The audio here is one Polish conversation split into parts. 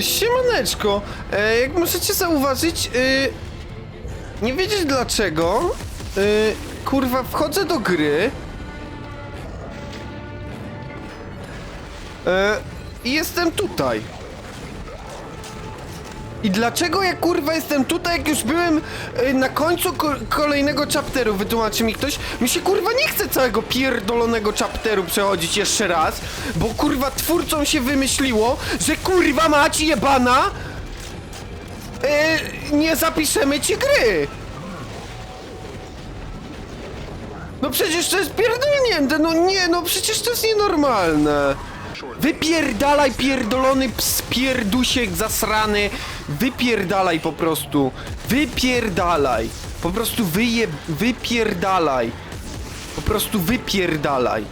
Siemaneczko, e, jak możecie zauważyć, e, nie wiedzieć dlaczego, e, kurwa, wchodzę do gry e, i jestem tutaj. I dlaczego ja kurwa jestem tutaj, jak już byłem e, na końcu ko kolejnego chapteru, wytłumaczy mi ktoś? Mi się kurwa nie chce całego pierdolonego chapteru przechodzić jeszcze raz, bo kurwa twórcom się wymyśliło, że kurwa mać jebana e, nie zapiszemy ci gry. No przecież to jest pierdolnięte, no nie, no przecież to jest nienormalne. Wypierdalaj pierdolony ps pierdusiek zasrany, wypierdalaj po prostu, wypierdalaj, po prostu wyje, wypierdalaj, po prostu wypierdalaj.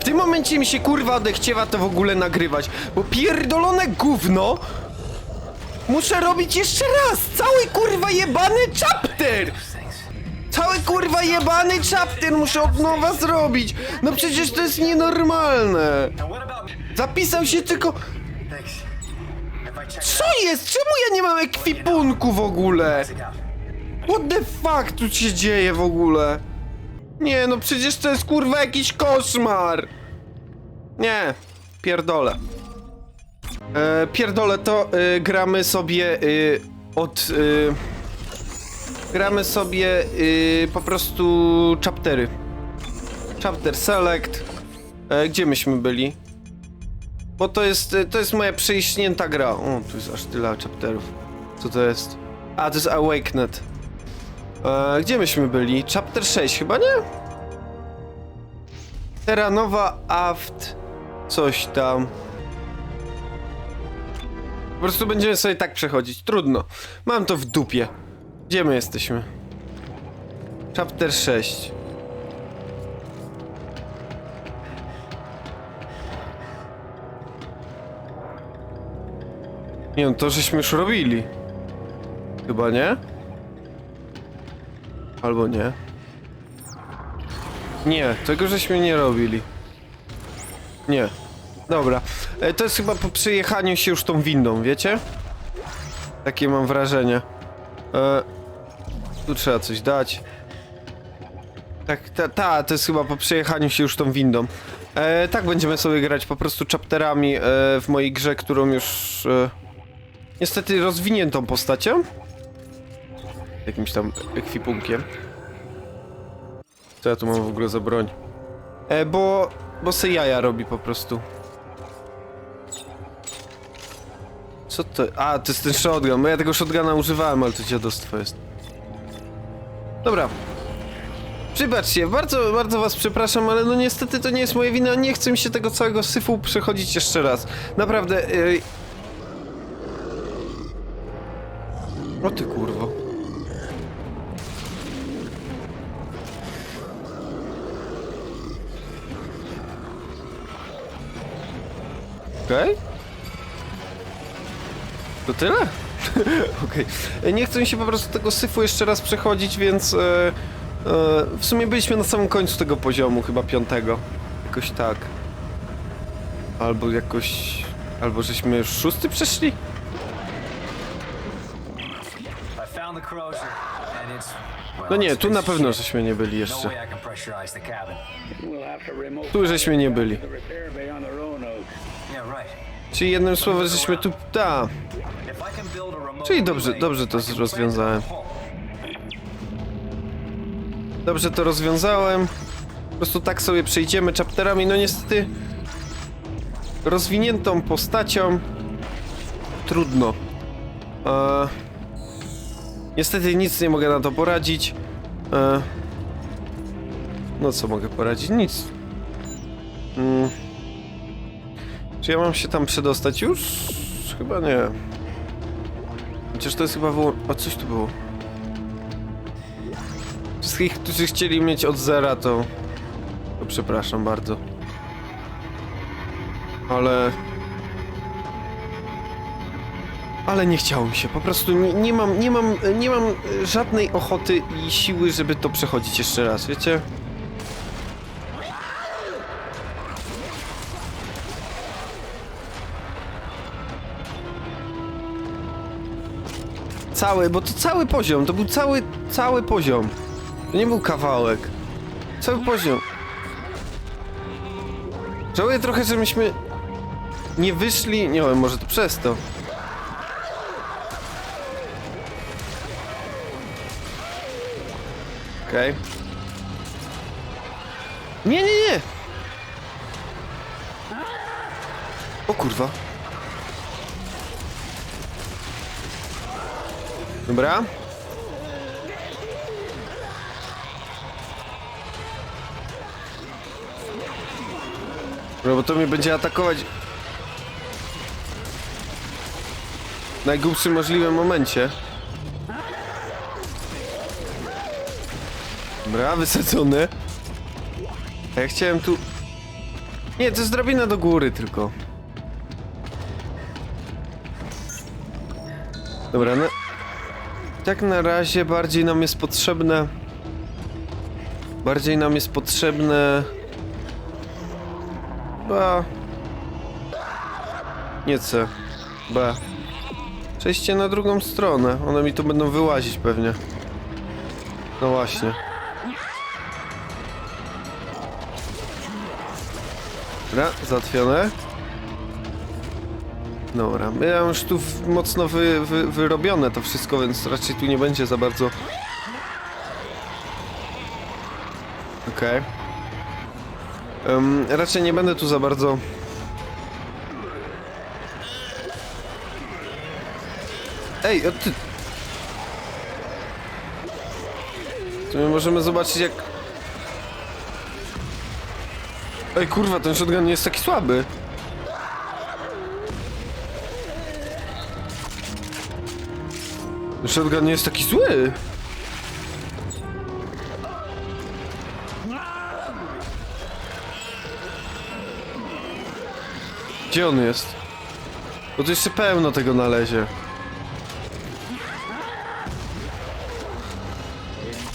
W tym momencie mi się kurwa odechciewa to w ogóle nagrywać, bo pierdolone gówno muszę robić jeszcze raz, cały kurwa jebany chapter! Cały kurwa jebany chapter muszę od nowa zrobić! No przecież to jest nienormalne! Zapisał się tylko... Co jest? Czemu ja nie mam ekwipunku w ogóle? What the fuck tu się dzieje w ogóle? Nie, no przecież to jest kurwa jakiś koszmar! Nie, pierdolę. E, pierdolę to, e, gramy sobie e, od... E, gramy sobie e, po prostu chaptery. Chapter select. E, gdzie myśmy byli? Bo to jest, to jest moja przeiśnięta gra. O, tu jest aż tyle chapterów. Co to jest? A, to jest Awakened. E, gdzie myśmy byli? Chapter 6 chyba, nie? Terranowa Aft... Coś tam. Po prostu będziemy sobie tak przechodzić. Trudno. Mam to w dupie. Gdzie my jesteśmy? Chapter 6. Nie no, to żeśmy już robili. Chyba nie? Albo nie. Nie, tego żeśmy nie robili. Nie. Dobra. E, to jest chyba po przejechaniu się już tą windą, wiecie? Takie mam wrażenie. E, tu trzeba coś dać. Tak, ta, ta, to jest chyba po przejechaniu się już tą windą. E, tak będziemy sobie grać po prostu chapterami e, w mojej grze, którą już... E, niestety rozwiniętą postacią. Jakimś tam ekwipunkiem. Co ja tu mam w ogóle za broń? E, bo... bo se jaja robi po prostu. Co to? A, to jest ten shotgun. Ja tego shotguna używałem, ale to dziadostwo jest. Dobra. Przybaczcie, bardzo, bardzo was przepraszam, ale no niestety to nie jest moja wina. Nie chcę mi się tego całego syfu przechodzić jeszcze raz. Naprawdę. Yy... O ty kurwo. Okej. To tyle? Okej. Nie chcę mi się po prostu tego syfu jeszcze raz przechodzić, więc... E, e, w sumie byliśmy na samym końcu tego poziomu, chyba piątego. Jakoś tak. Albo jakoś... Albo żeśmy już szósty przeszli? No nie, tu na pewno żeśmy nie byli jeszcze. Tu żeśmy nie byli. Yeah, right. Czyli jednym słowem, żeśmy tu... Ta. Czyli dobrze- dobrze to rozwiązałem. Dobrze to rozwiązałem. Po prostu tak sobie przejdziemy chapterami. No niestety... Rozwiniętą postacią... Trudno. E... Niestety nic nie mogę na to poradzić. E... No co mogę poradzić? Nic. Mm. Ja mam się tam przedostać już? Chyba nie. Chociaż to jest chyba wyłą... O, coś tu było. Wszystkich, którzy chcieli mieć od zera, to... To przepraszam bardzo. Ale... Ale nie chciało mi się, po prostu nie, nie mam, nie mam, nie mam e, żadnej ochoty i siły, żeby to przechodzić jeszcze raz, wiecie? Cały, bo to cały poziom, to był cały, cały poziom. To nie był kawałek. Cały poziom. Żałuję trochę, że myśmy nie wyszli, nie wiem, może to przez to. Okej. Nie, nie, nie! O kurwa. Dobra. No bo to mnie będzie atakować w najgłupszym możliwym momencie. Dobra, wysadzony. A ja chciałem tu... Nie, to jest drabina do góry tylko. Dobra, no... Tak na razie bardziej nam jest potrzebne... Bardziej nam jest potrzebne... Ba... Nie C. B. Przejście na drugą stronę. One mi tu będą wyłazić pewnie. No właśnie. Dobra, załatwione. Dobra, ja już tu mocno wy, wy, wyrobione to wszystko, więc raczej tu nie będzie za bardzo... Okej. Em, raczej nie będę tu za bardzo... Ej, o ty... To my możemy zobaczyć jak... Ej, kurwa, ten shotgun nie jest taki słaby. Shotgun nie jest taki zły. Gdzie on jest? Bo tu jeszcze pełno tego nalezie.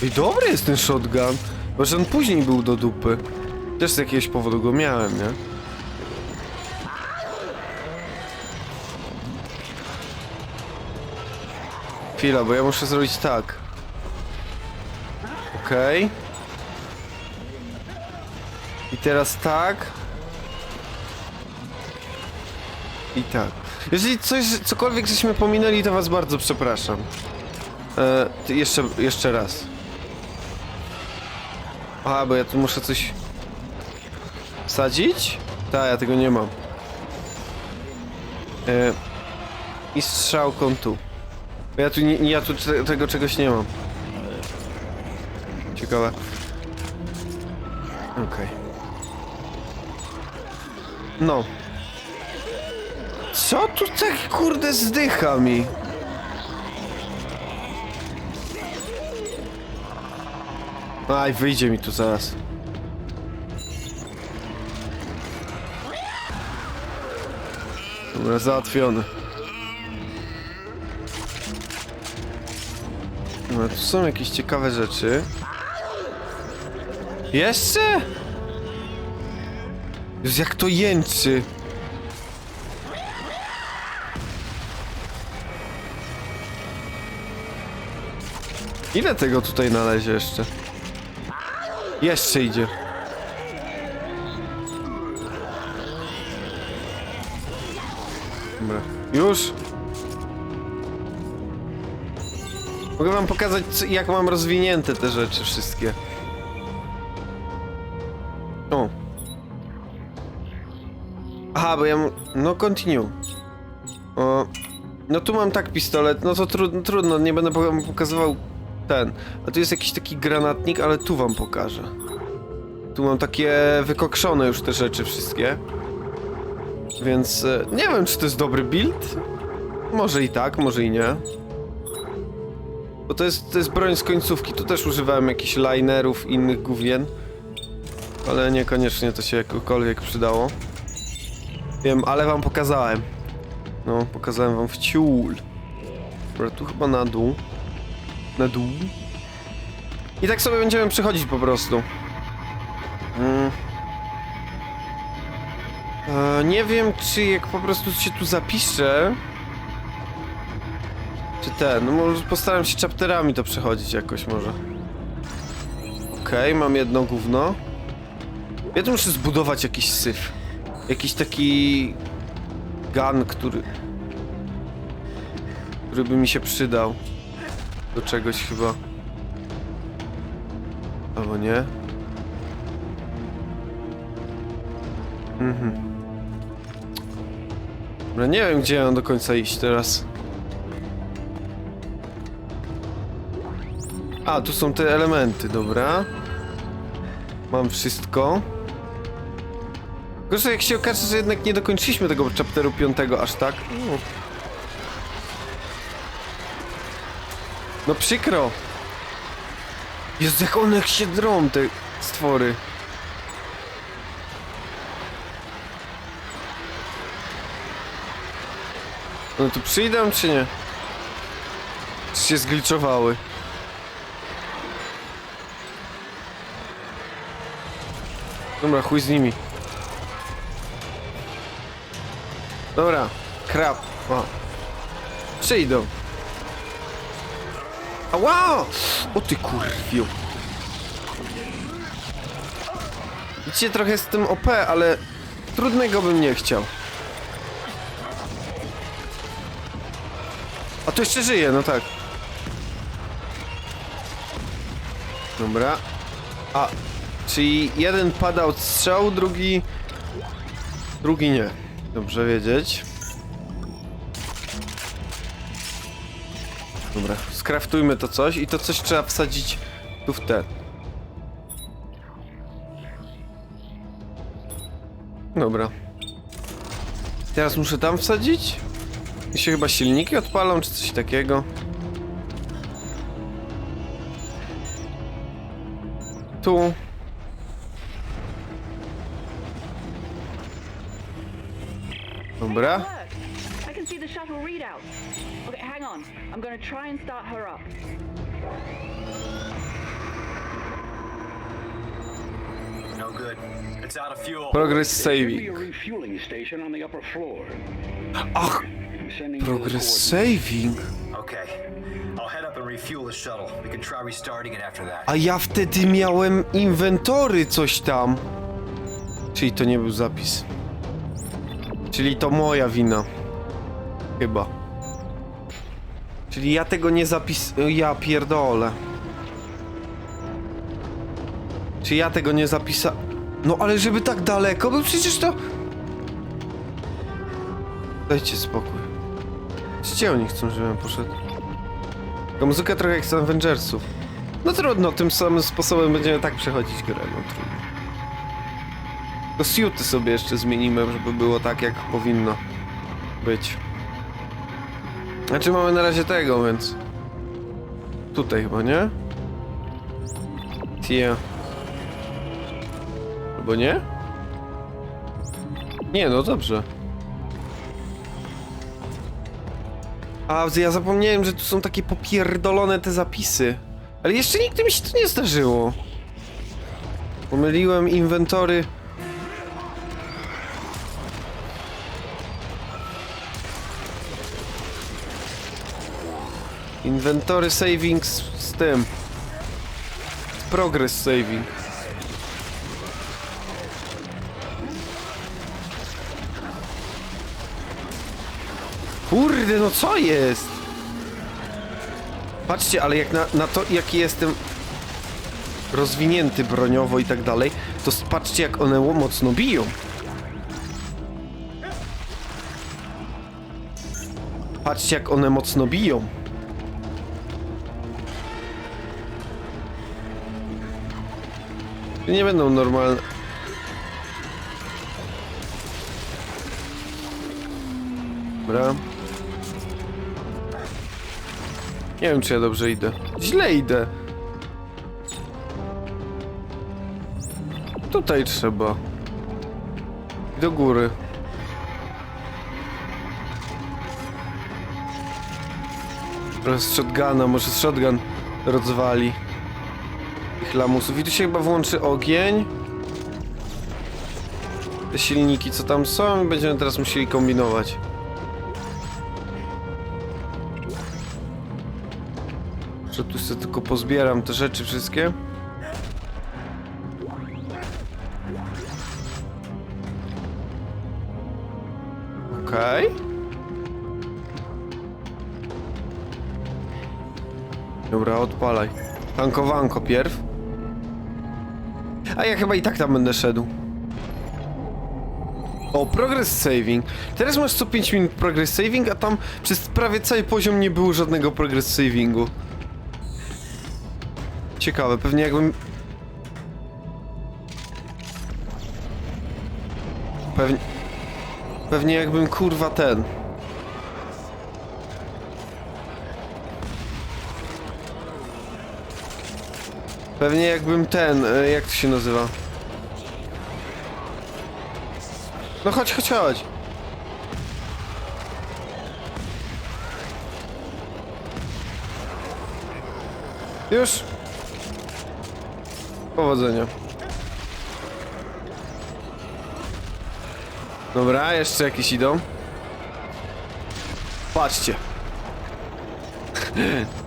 I dobry jest ten shotgun. Bo on później był do dupy. Też z jakiegoś powodu go miałem, nie? Chwila, bo ja muszę zrobić tak. Okej. I teraz tak. I tak. Jeżeli coś, cokolwiek żeśmy pominęli, to was bardzo przepraszam. E, jeszcze, jeszcze raz. Aha, bo ja tu muszę coś... Sadzić? Tak, ja tego nie mam. E, I strzałką tu. Ja tu, nie, ja tu te, tego czegoś nie mam. Ciekawe. Okej. No. Co tu tak kurde zdycha mi? Aj, wyjdzie mi tu zaraz. Dobra, załatwiony. No, tu są jakieś ciekawe rzeczy. Jeszcze? Jezu, jak to jęczy. Ile tego tutaj nalezie jeszcze? Jeszcze idzie. Dobra. Już? Mogę wam pokazać, co- jak mam rozwinięte te rzeczy wszystkie. O. Aha, bo ja. No, continue. O. No tu mam tak pistolet, no to tru trudno, nie będę wam pokazywał ten. A tu jest jakiś taki granatnik, ale tu wam pokażę. Tu mam takie wykokszone już te rzeczy wszystkie. Więc e, nie wiem, czy to jest dobry build. Może i tak, może i nie. Bo to jest, to jest broń z końcówki. Tu też używałem jakichś linerów, innych gówien. Ale niekoniecznie to się jakokolwiek przydało. Wiem, ale wam pokazałem. No, pokazałem wam w ciul. Dobra, tu chyba na dół. Na dół. I tak sobie będziemy przechodzić po prostu. Mm. E, nie wiem, czy jak po prostu się tu zapiszę, ten? No może postaram się chapterami to przechodzić jakoś może. Okej, mam jedno gówno. Ja tu muszę zbudować jakiś syf. Jakiś taki... Gun, który... Który by mi się przydał. Do czegoś chyba. Albo nie. Mhm. Dobra, nie wiem gdzie mam do końca iść teraz. A, tu są te elementy, dobra. Mam wszystko. Gorzej jak się okaże, że jednak nie dokończyliśmy tego chapteru 5 aż tak. No. No przykro. Jezu, jak one się drą, te stwory. No tu przyjdę, czy nie? Czy się zgliczowały? Dobra, chuj z nimi. Dobra, krab. O. Przyjdą. Ała! O ty kurwiu. Widzicie, trochę jestem OP, ale trudnego bym nie chciał. A to jeszcze żyje, no tak. Dobra. A, czyli jeden pada od strzału, drugi... Drugi nie. Dobrze wiedzieć. Dobra, skraftujmy to coś i to coś trzeba wsadzić tu w ten. Dobra. Teraz muszę tam wsadzić? I się chyba silniki odpalą, czy coś takiego. Tu. Dobra. Look, I can see the shuttle readout. Okay, hang on. I'm gonna try and start her up. No good. It's out of fuel. Progress saving. refueling station on the upper floor. Ach, progress saving. Okay. I'll head up and refuel the shuttle. We can try restarting it after that. A ja wtedy miałem inwentory coś tam. Czyli to nie był zapis. Czyli to moja wina. Chyba. Czyli ja tego nie zapis... Ja pierdolę. Czy ja tego nie zapisa... No ale żeby tak daleko, bo przecież to... Dajcie spokój. Gdzie oni chcą, żebym poszedł? Muzyka trochę jak z Avengersów. No trudno, tym samym sposobem będziemy tak przechodzić grę, no trudno. To suity sobie jeszcze zmienimy, żeby było tak, jak powinno być. Znaczy mamy na razie tego, więc... Tutaj chyba, nie? Tia. Albo nie? Nie, no dobrze. A, ja zapomniałem, że tu są takie popierdolone te zapisy. Ale jeszcze nigdy mi się to nie zdarzyło. Pomyliłem inwentory. Inwentory saving z, z tym. Progress saving. Kurde, no co jest? Patrzcie, ale jak na, na to, jaki jestem rozwinięty broniowo i tak dalej, to patrzcie, jak one mocno biją. Patrzcie, jak one mocno biją. Nie będą normalne. Dobra. Nie wiem, czy ja dobrze idę. Źle idę. Tutaj trzeba. Do góry. Trochę z shotguna, może shotgun rozwali lamusów. I tu się chyba włączy ogień. Te silniki, co tam są, i będziemy teraz musieli kombinować. Że tu sobie tylko pozbieram te rzeczy wszystkie. Okej. Dobra, odpalaj. Tankowanko pierw. A ja chyba i tak tam będę szedł. O, progress saving. Teraz masz co 5 minut progress saving, a tam przez prawie cały poziom nie było żadnego progress savingu. Ciekawe, pewnie jakbym... Pewnie... Pewnie jakbym kurwa ten... Pewnie jakbym ten, e, jak to się nazywa? No chodź, chodź, chodź. Już. Powodzenia. Dobra, jeszcze jakieś idą. Patrzcie.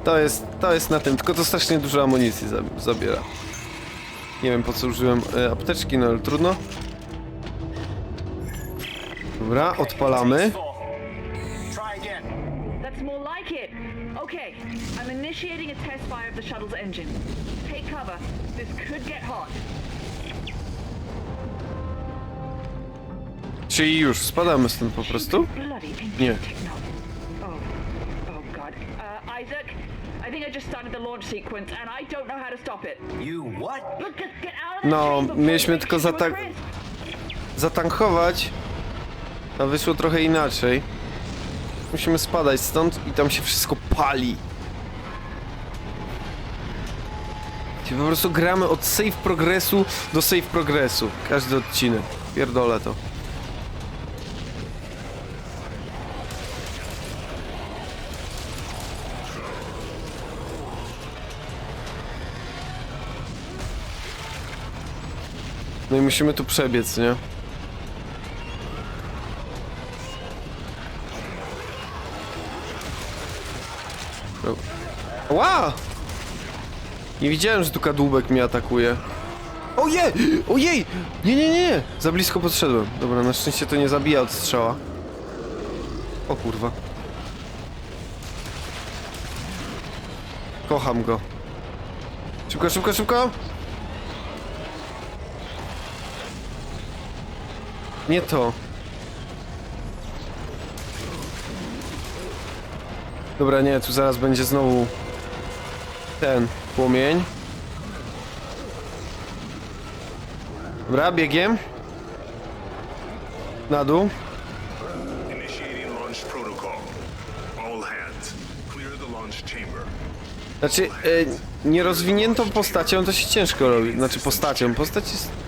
To jest, to jest na tym, tylko to strasznie dużo amunicji za- zabiera. Nie wiem po co użyłem e, apteczki, no ale trudno. Dobra, odpalamy. Try again. That's more like it. Okay, I'm initiating a test fire of the shuttle's engine. Take cover. This could get hot. Czyli już, spadamy stąd po prostu? Nie. Think I just started the launch sequence, and I don't know how to stop it. You what? Look, just get out of the No, train before mieliśmy tylko a. Zatankować. A wyszło trochę inaczej. Musimy spadać stąd i tam się wszystko pali. Czyli po prostu gramy od save progresu do save progresu. Każdy odcinek. Pierdolę to. No i musimy tu przebiec, nie? Ła! Nie widziałem, że tu kadłubek mnie atakuje. Ojej! Ojej! Nie, nie, nie! Za blisko podszedłem. Dobra, na szczęście to nie zabija od strzała. O kurwa. Kocham go. Szybko, szybko, szybko! Nie to. Dobra, nie, tu zaraz będzie znowu ten płomień. Dobra, biegiem. Na dół. Znaczy, e, nierozwiniętą postacią to się ciężko robi. Znaczy postacią. Postać jest...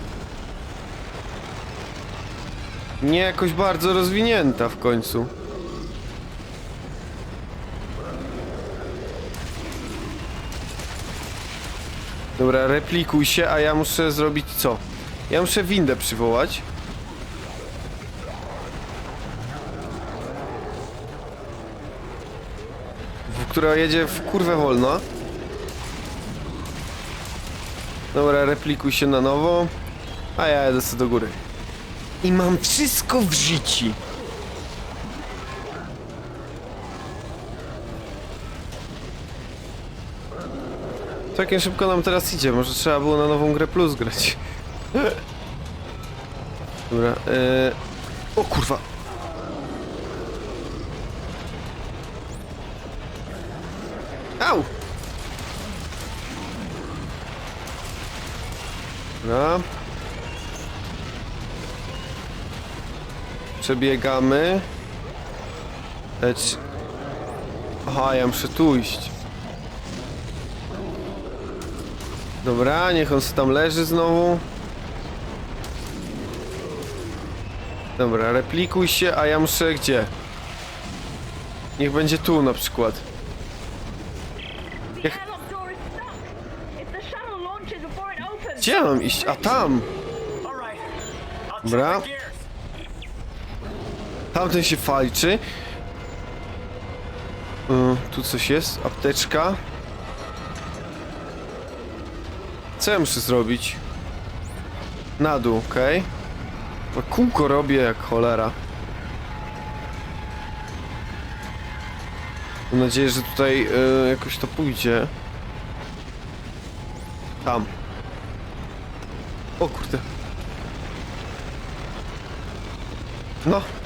Nie jakoś bardzo rozwinięta w końcu. Dobra, replikuj się, a ja muszę zrobić co? Ja muszę windę przywołać. która jedzie w kurwę wolno. Dobra, replikuj się na nowo. A ja jedę sobie do góry. I mam wszystko w życiu. Całkiem szybko nam teraz idzie. Może trzeba było na nową grę plus grać. Dobra, yy... O kurwa. Au! Dobra. Przebiegamy. Lecz... Aha, ja muszę tu iść. Dobra, niech on tam leży znowu. Dobra, replikuj się, a ja muszę gdzie? Niech będzie tu na przykład. Jak-. Gdzie mam iść? A tam! Dobra. Tamten się falczy. Y, tu coś jest, apteczka. Co ja muszę zrobić? Na dół, okej. Okay. Kółko robię jak cholera. Mam nadzieję, że tutaj y, jakoś to pójdzie. Tam. O kurde. No.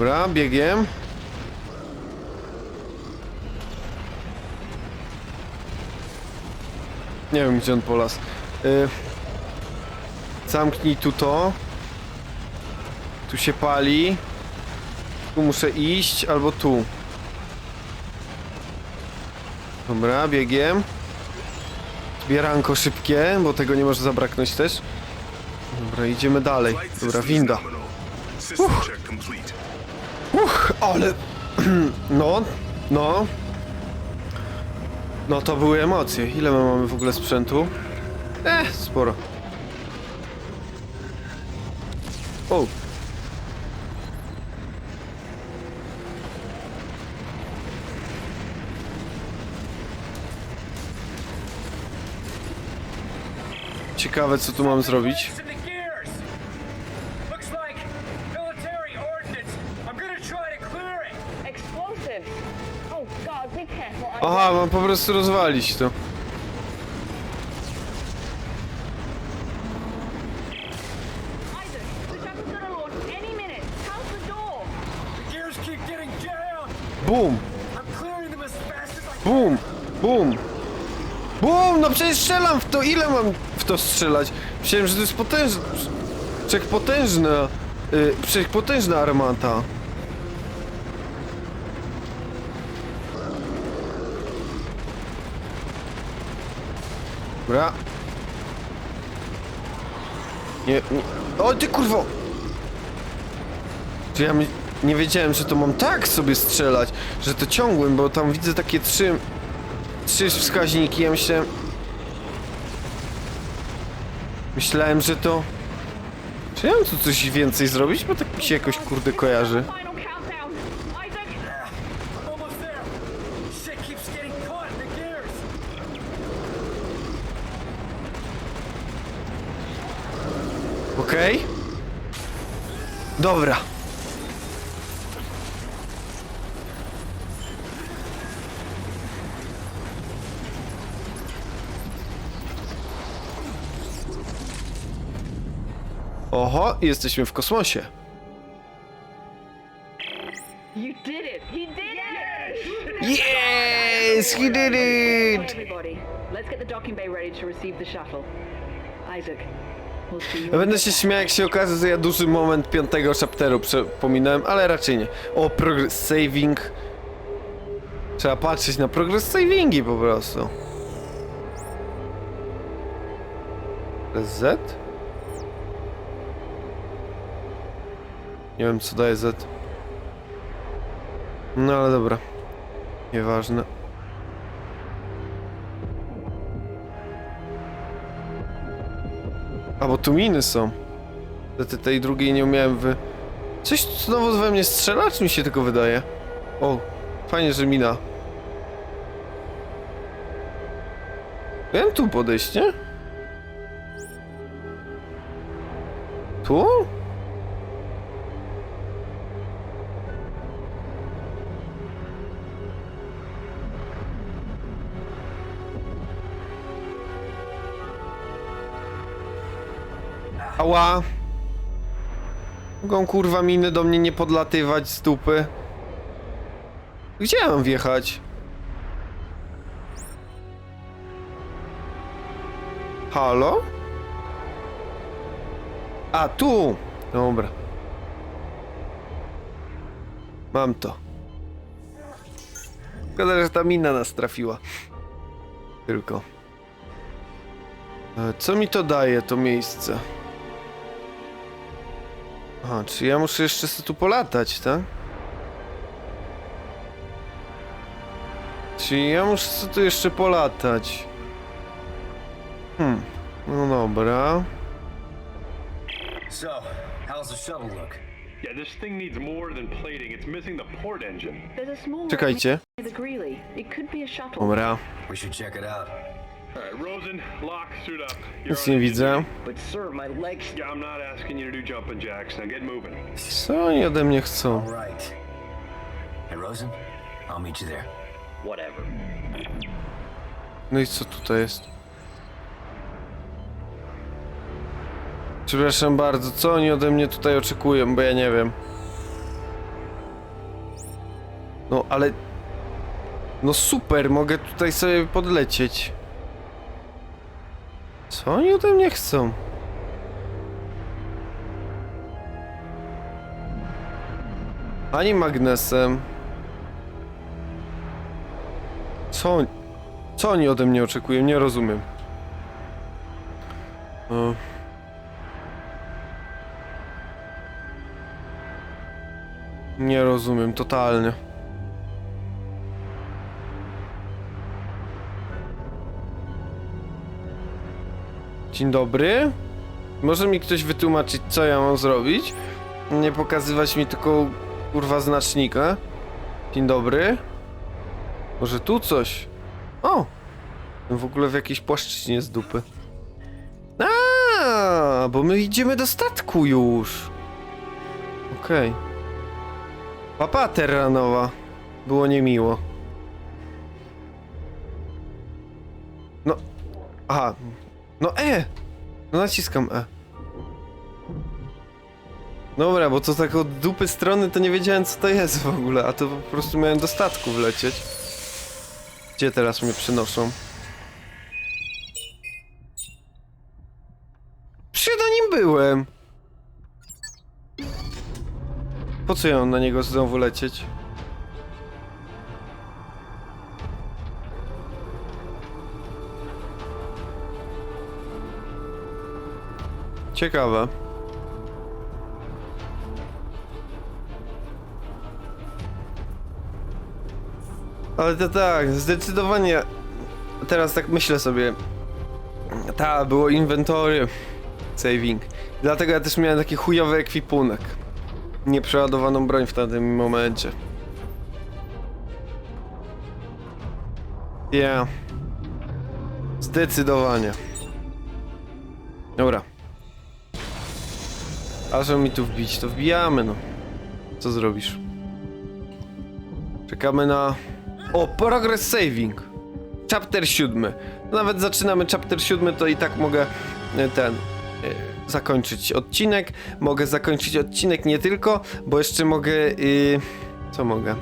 Dobra, biegiem. Nie wiem gdzie on polas. Y... Zamknij tu to. Tu się pali. Tu muszę iść, albo tu. Dobra, biegiem. Zbieranko szybkie, bo tego nie może zabraknąć też. Dobra, idziemy dalej. Dobra, winda. nominal. Ale... No, no. No to były emocje. Ile my mamy w ogóle sprzętu? Eh, sporo. O. Ciekawe co tu mam zrobić. Aha, mam po prostu rozwalić to. Isaac, the shuttle's gonna. Bum! Bum! Bum! No przecież strzelam w to! Ile mam w to strzelać? Myślałem, że to jest potężna... Wszechpotężna... Yy, wszechpotężna armata. Dobra. Nie, nie... O ty kurwo! Czy ja my... nie wiedziałem, że to mam tak sobie strzelać, że to ciągłym, bo tam widzę takie trzy... Trzy wskaźniki, ja myślałem... Myślałem, że to... Czy ja mam tu coś więcej zrobić? Bo tak mi się jakoś kurde kojarzy. Final countdown. Isaac, I'm almost there. Shit keeps getting caught in the gears. Okej? Dobra. Oho, jesteśmy w kosmosie. you did it. He did it. Yes, he did it! Everybody, let's get the docking bay ready to receive the shuttle. Isaac, będę się śmiał, jak się okaże, że ja duży moment piątego chapteru przepominałem, ale raczej nie. O, progress saving. Trzeba patrzeć na progress savingi po prostu. Z? Nie wiem, co daje Z. No ale dobra. Nieważne. A bo tu miny są. Te, tej drugiej nie umiałem wy... Coś znowu we mnie strzela, czy mi się tylko wydaje? O, fajnie, że mina. Wiem tu podejść, nie? Tu? Ała! Mogą kurwa miny do mnie nie podlatywać z dupy. Gdzie ja mam wjechać? Halo? A, tu! Dobra. Mam to. Szkoda, że ta mina nas trafiła. Tylko. E, Co mi to daje, to miejsce? Aha, czy ja muszę jeszcze sobie tu polatać, tak? Czy ja muszę sobie tu jeszcze polatać? Hmm, no dobra. So, how's the shuttle look? Yeah, this thing needs more than plating. It's missing the port engine. There's a small Czekajcie. the Greeley. It could be a shuttle. Dobra. We should check it out. All right, Rosen, lock, suit up. You're Nic nie widzę. Co oni ode mnie chcą? No i co tutaj jest? Przepraszam bardzo, co oni ode mnie tutaj oczekują, bo ja nie wiem. No ale... No super, mogę tutaj sobie podlecieć. Co oni ode mnie chcą? Ani magnesem. Co. Co oni ode mnie oczekują? Nie rozumiem. O. Nie rozumiem, totalnie. Dzień dobry. Może mi ktoś wytłumaczyć, co ja mam zrobić? Nie pokazywać mi tylko kurwa znacznika. Dzień dobry. Może tu coś? O! W ogóle w jakiejś płaszczyźnie z dupy. A, bo my idziemy do statku już. Okej. Papa terranowa. Było niemiło. No. Aha. No E! No naciskam E. Dobra, bo to tak od dupy strony to nie wiedziałem co to jest w ogóle, a to po prostu miałem do statku wlecieć. Gdzie teraz mnie przynoszą? Przecież na nim byłem. Po co ja mam na niego znowu lecieć? Ciekawe. Ale to tak, zdecydowanie. Teraz tak myślę sobie. Ta, było inwentory saving. Dlatego ja też miałem taki chujowy ekwipunek. Nieprzeładowaną broń w tamtym momencie. Yeah. Zdecydowanie. Dobra. A żeby mi tu wbić, to wbijamy no. Co zrobisz? Czekamy na... O, progress saving. Chapter 7. Nawet zaczynamy chapter 7, to i tak mogę e, ten... e, Zakończyć odcinek. Mogę zakończyć odcinek nie tylko, bo jeszcze mogę... y, co mogę?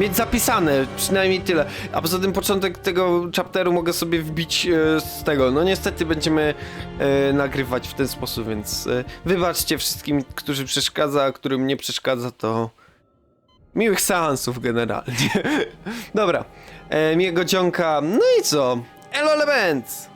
Mieć zapisane, przynajmniej tyle. A poza tym początek tego chapteru mogę sobie wbić e, z tego. No niestety będziemy e, nagrywać w ten sposób, więc e, wybaczcie wszystkim, którzy przeszkadza, a którym nie przeszkadza, to miłych seansów generalnie. Dobra, e, miłego dzionka. No i co? Elo Element!